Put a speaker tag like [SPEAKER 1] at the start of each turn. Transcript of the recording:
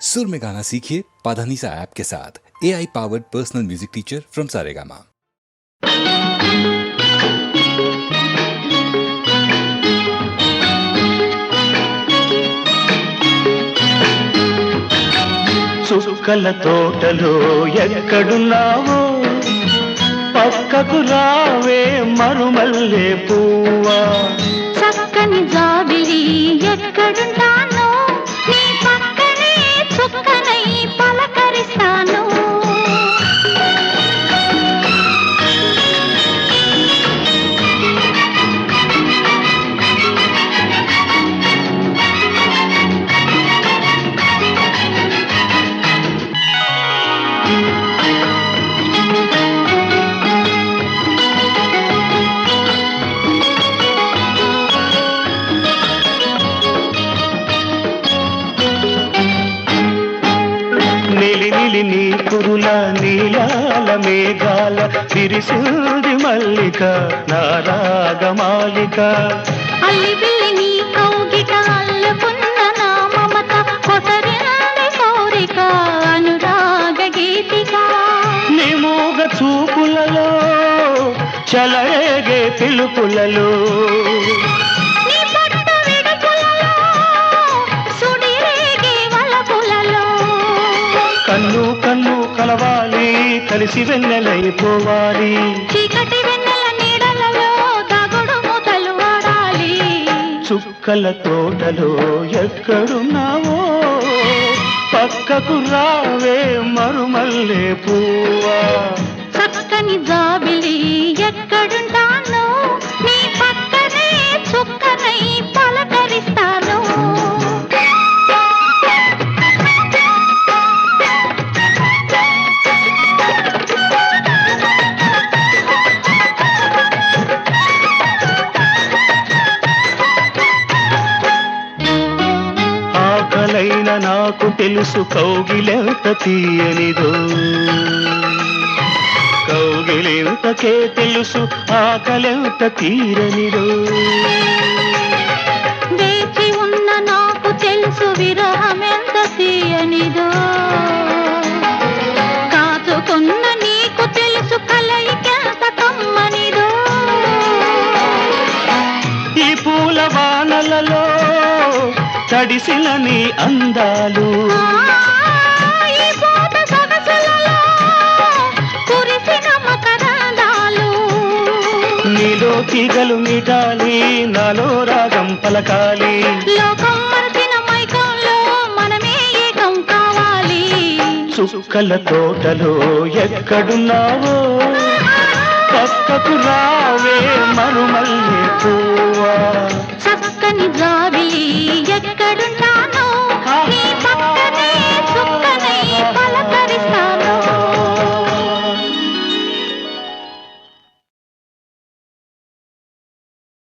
[SPEAKER 1] सुर में गाना सीखिए पाधानीसा ऐप के साथ A I powered personal music teacher from Saregama
[SPEAKER 2] చుక్కల తోటలో ఎక్కడున్నావో పక్కకు రావే మరుమల్లే పువ్వా నిలి నీ కురుల నీలాల మేఘాల విరిసింది మల్లిక నారాగమాలిక
[SPEAKER 3] అల్లి బిల్లి నీ కౌగిట అల్లుకున్న నా మమత కొసరింది కోరిక అనురాగ గీతిక.
[SPEAKER 2] నీ మూగ చూపులలో చలరేగే పిలుపులలో. కలవాలి కలిసి వెన్నెలైపోవాలి.
[SPEAKER 3] చీకటి వెన్నెల నీడలలో దాగుడు మూతలు ఆడాలి
[SPEAKER 2] చుక్కల తోటలో ఎక్కడున్నావో పక్కకు రావే మరుమల్లే పువ్వా
[SPEAKER 3] చక్కని జాబిలి
[SPEAKER 2] నాకు తెలుసు కౌగిలెంత తీయనిదో. కౌగిలెంతకే తెలుసు ఆకలెంత తీరనిదో. తడిసిన నీ అందాలు. నీలో తీగలు మీటాలి నాలో రాగం పలకాలి.
[SPEAKER 3] లోకం మరచిన మైకంలో మనమే ఏకం కావాలి.
[SPEAKER 2] చుక్కల తోటలో ఎక్కడున్నావో? పక్కకు రావే